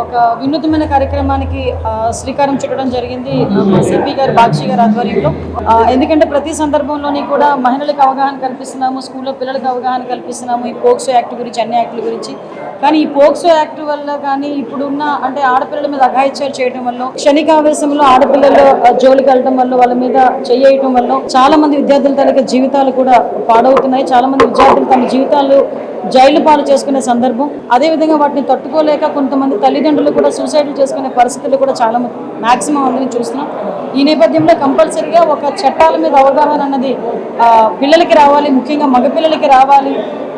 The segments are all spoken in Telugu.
ఒక వినూత్నమైన కార్యక్రమానికి శ్రీకారం చుట్టడం జరిగింది మా సిపి గారు బాక్షి గారు ఆధ్వర్యంలో. ఎందుకంటే ప్రతి సందర్భంలోని కూడా మహిళలకు అవగాహన కల్పిస్తున్నాము స్కూల్లో పిల్లలకు అవగాహన కల్పిస్తున్నాము ఈ పోక్సో యాక్ట్ గురించి అన్ని యాక్టుల గురించి. కానీ ఈ పోక్సో యాక్ట్ వల్ల కానీ ఇప్పుడున్న అంటే ఆడపిల్లల మీద అఘాయిత్యాలు చేయడం వల్ల క్షణికావేశంలో ఆడపిల్లలు జోలికి వెళ్ళడం వల్ల వాళ్ళ మీద చెయ్యటం వల్ల చాలా మంది విద్యార్థుల తాలూకా జీవితాలు కూడా పాడవుతున్నాయి. చాలా మంది విద్యార్థులు తమ జీవితాలు జైలు పాలు చేసుకునే సందర్భం. అదేవిధంగా వాటిని తట్టుకోలేక కొంతమంది తల్లిదండ్రులు కూడా సూసైడ్లు చేసుకునే పరిస్థితులు కూడా చాలా మాక్సిమం అందరినీ చూస్తున్నాం. ఈ నేపథ్యంలో కంపల్సరీగా ఒక చట్టాల మీద అవగాహన అన్నది పిల్లలకి రావాలి ముఖ్యంగా మగపిల్లలకి రావాలి.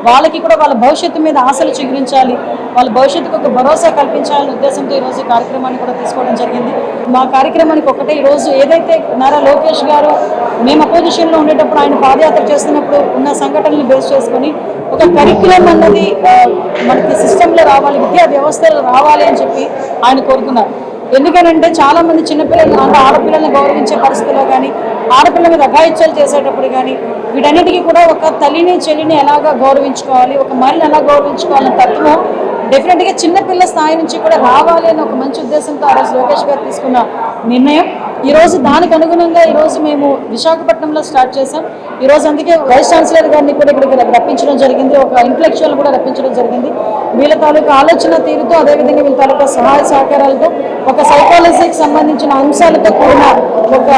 వాళ్ళకి కూడా వాళ్ళ భవిష్యత్తు మీద ఆశలు చిగురించాలి. వాళ్ళ భవిష్యత్తుకు ఒక భరోసా కల్పించాలనే ఉద్దేశంతో ఈరోజు ఈ కార్యక్రమాన్ని కూడా తీసుకోవడం జరిగింది. మా కార్యక్రమానికి ఒకటే ఈరోజు ఏదైతే నారా లోకేష్ గారు మేము అపోజిషన్లో ఉండేటప్పుడు ఆయన పాదయాత్ర చేస్తున్నప్పుడు ఉన్న సంఘటనలు బేస్ చేసుకొని ఒక కరిక్యులం అన్నది మనకి సిస్టంలో రావాలి విద్యా వ్యవస్థలో రావాలి అని చెప్పి ఆయన కోరుతున్నారు ఎందుకనంటే చాలా మంది చిన్నపిల్లలు అంటే ఆడపిల్లల్ని గౌరవించే పరిస్థితుల్లో కానీ ఆడపిల్ల మీద అఘాయిత్యాలు చేసేటప్పుడు కానీ వీటన్నిటికీ కూడా ఒక తల్లిని చెల్లిని ఎలాగా గౌరవించుకోవాలి ఒక మహిళని ఎలా గౌరవించుకోవాలనే తత్వం డెఫినెట్గా చిన్నపిల్ల స్థాయి నుంచి కూడా రావాలి అని ఒక మంచి ఉద్దేశంతో ఆ రోజు లోకేష్ గారు తీసుకున్న నిర్ణయం. ఈ రోజు దానికి అనుగుణంగా ఈ రోజు మేము విశాఖపట్నంలో స్టార్ట్ చేసాం ఈ రోజు అందుకే వైస్ ఛాన్సలర్ గారిని కూడా ఇక్కడికి రప్పించడం జరిగింది. ఒక ఇంటలెక్చువల్ కూడా రప్పించడం జరిగింది. వీళ్ళ తాలూకా ఆలోచన తీరుతో అదేవిధంగా వీళ్ళ తాలూకా సహాయ సహకారాలతో ఒక సైకాలజీకి సంబంధించిన అంశాలతో కూడిన ఒక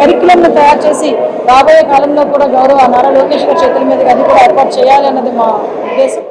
కరికులంను తయారు చేసి రాబోయే కాలంలో కూడా గౌరవ నారా లోకేష్ గారి చేతుల మీదుగా అది కూడా ఏర్పాటు చేయాలి అన్నది మా ఉద్దేశం.